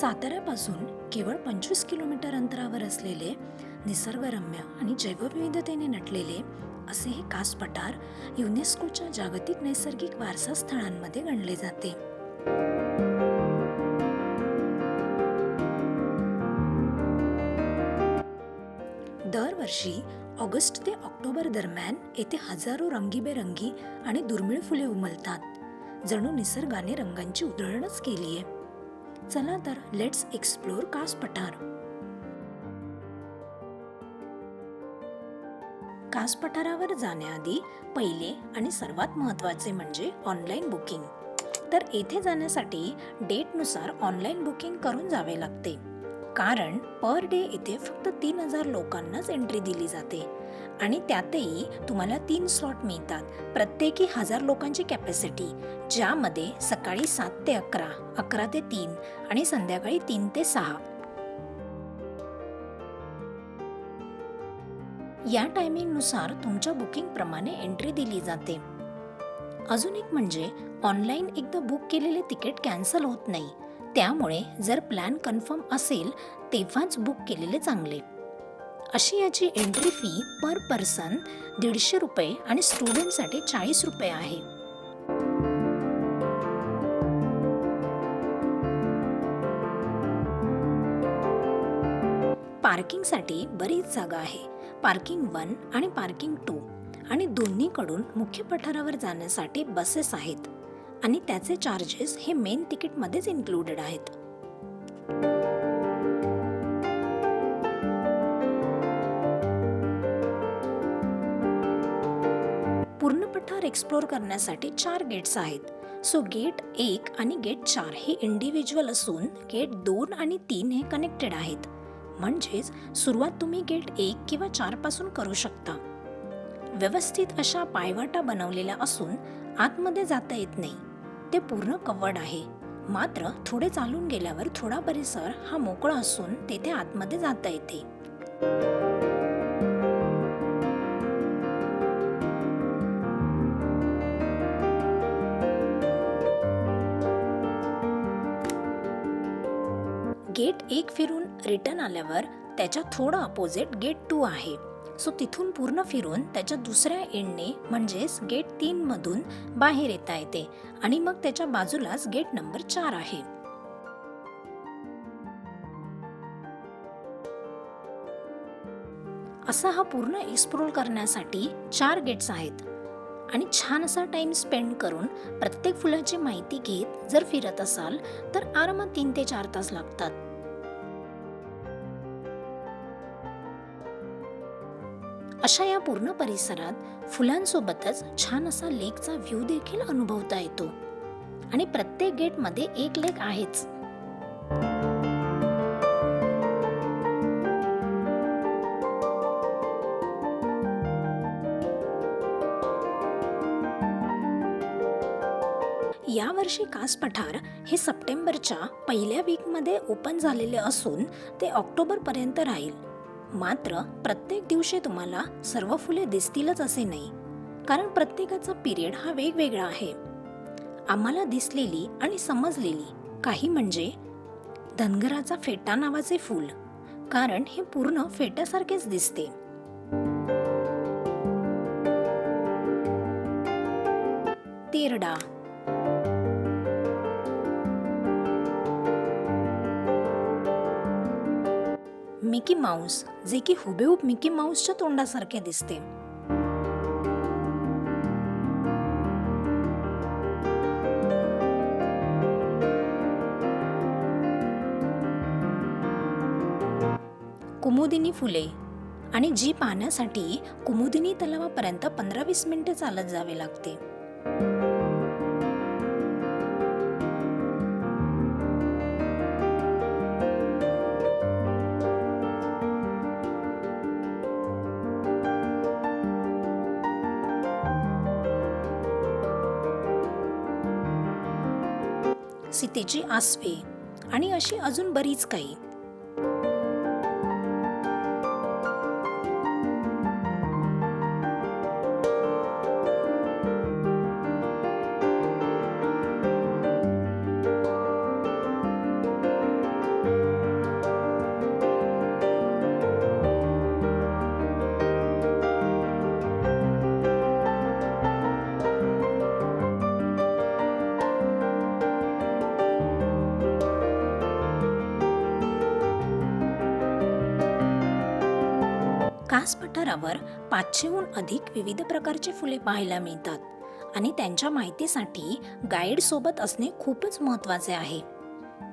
साताऱ्यापासून केवळ पंचवीस किलोमीटर अंतरावर असलेले निसर्गरम्य आणि जैवविविधतेने नटलेले असे हे कास पठार युनेस्कोच्या जागतिक नैसर्गिक वारसा स्थळांमध्ये गणले जाते. दरवर्षी ऑगस्ट ते ऑक्टोबर दरम्यान येथे हजारो रंगीबेरंगी आणि दुर्मिळ फुले उमलतात. जणू निसर्गाने रंगांची उधळणच केली आहे चला तर लेट्स एक्सप्लोर कास पठार कास पठारावर जाण्याआधी पहिले आणि सर्वात महत्त्वाचे म्हणजे ऑनलाईन बुकिंग तर येथे जाण्यासाठी डेटनुसार ऑनलाईन बुकिंग करून जावे लागते. कारण पर डे इथे फक्त तीन हजार लोकांनाच एंट्री दिली जाते. आणि त्यातही तुम्हाला तीन स्लॉट मिळतात. प्रत्येकी हजार लोकांची कॅपॅसिटी ज्यामध्ये सकाळी सात ते अकरा अकरा ते तीन आणि संध्याकाळी तीन ते सहा. या टायमिंगनुसार तुमच्या बुकिंगप्रमाणे एंट्री दिली जाते. अजून एक म्हणजे ऑनलाईन एकदा बुक केलेले तिकीट कॅन्सल होत नाही. त्यामुळे जर प्लॅन कन्फर्म असेल तेव्हाच बुक केलेले चांगले. अशी याची एंट्री फी पर पर्सन दीडशे रुपये आणि स्टुडंटसाठी चाळीस रुपये आहे. पार्किंगसाठी बरीच जागा आहे. पार्किंग वन आणि पार्किंग टू आणि दोन्हीकडून मुख्य पठारावर जाण्यासाठी बसेस आहेत. आणि त्याचे चार्जेस हे मेन तिकीटमध्येच इन्क्लुडेड आहेत. पूर्ण पठार एक्सप्लोर करण्यासाठी चार गेट्स आहेत. सो गेट एक आणि गेट चार हे इंडिव्हिज्युअल असून गेट दोन आणि तीन हे कनेक्टेड आहेत. म्हणजेच सुरुवात तुम्ही गेट एक किंवा चारपासून करू शकता. व्यवस्थित अशा पायवाटा बनवलेल्या असून आतमध्ये जाता येत नाही. ते पूर्ण कवड आहे. मात्र थोडे चालून गेल्यावर थोडा परिसर हा मोकळा असून तेथे आतमध्ये जाता येते. गेट एक फिरून रिटर्न आल्यावर त्याच्या थोडं अपोजिट गेट टू आहे. सो तिथून पूर्ण फिरून त्याच्या दुसऱ्या एंडने म्हणजेच गेट तीन मधून बाहेर येता येते आणि मग त्याच्या बाजूलाच गेट नंबर चार आहे. असा हा पूर्ण एक्सप्लोर करण्यासाठी चार गेट्स आहेत आणि छान असा टाइम स्पेंड करून प्रत्येक फुलाची माहिती घेत जर फिरत असाल तर आरामात तीन ते चार तास लागतात. अशा या पूर्ण परिसरात फुलांसोबतच छान असा लेकचा व्ह्यू देखील अनुभवता येतो. आणि प्रत्येक गेटमध्ये एक लेक आहेच. यावर्षी कास पठार हे सप्टेंबरच्या पहिल्या वीकमध्ये ओपन झालेले असून ते ऑक्टोबरपर्यंत राहील. मात्र प्रत्येक दिवशी तुम्हाला सर्व फुले दिसतीलच असे नाही कारण प्रत्येकाचा पिरियड हा वेगवेगळा आहे. आम्हाला दिसलेली आणि समजलेली काही म्हणजे धनगराचा फेटा नावाचे फूल कारण हे पूर्ण फेट्यासारखेच दिसते. तेरडा मिकी माऊस जे की हुबेहूब मिकी माऊसच्या तोंडासारखे दिसते. कुमुदिनी फुले आणि जी पाहण्यासाठी कुमुदिनी तलावापर्यंत पंधरा वीस मिनिटे चालत जावे लागते. सीतेची आसवे. आणि अशी अजून बरीच काही. पठारावर पाचशेहून अधिक विविध प्रकारची फुले पाहायला मिळतात आणि त्यांच्या माहितीसाठी गाईड सोबत असणे खूपच महत्त्वाचे आहे.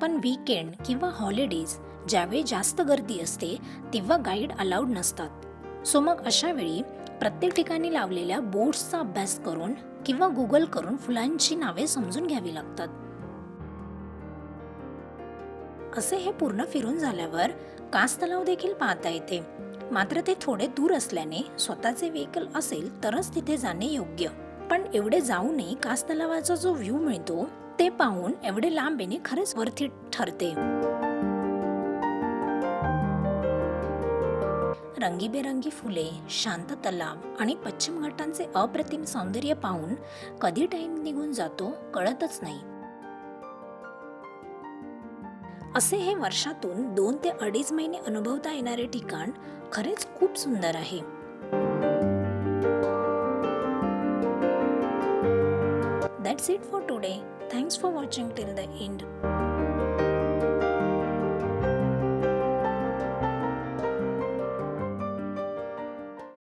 पण वीकेंड किंवा हॉलिडेज ज्यावेळी जास्त गर्दी असते तेव्हा गाईड अलाउड नसतात. सो मग अशा वेळी प्रत्येक ठिकाणी लावलेल्या बोर्ड्सचा अभ्यास करून किंवा गुगल करून फुलांची नावे समजून घ्यावी लागतात. असे हे पूर्ण फिरून झाल्यावर कास तलाव देखील पाहता येते. मात्र ते थोडे दूर असल्याने स्वतःचे व्हेकल असेल तरच तिथे जाणे योग्य. पण एवढे जाऊनही कास तलावाचा जो व्ह्यू मिळतो ते पाहून एवढे लांब येणे खरंच वर्थी ठरते. रंगीबेरंगी फुले शांत तलाव आणि पश्चिम घाटांचे अप्रतिम सौंदर्य पाहून कधी टाइम निघून जातो कळतच नाही. असे हे वर्षातून दोन ते अडीच महिने अनुभवता येणारे ठिकाण खरेच खूप सुंदर आहे. That's it for today thanks for watching till the end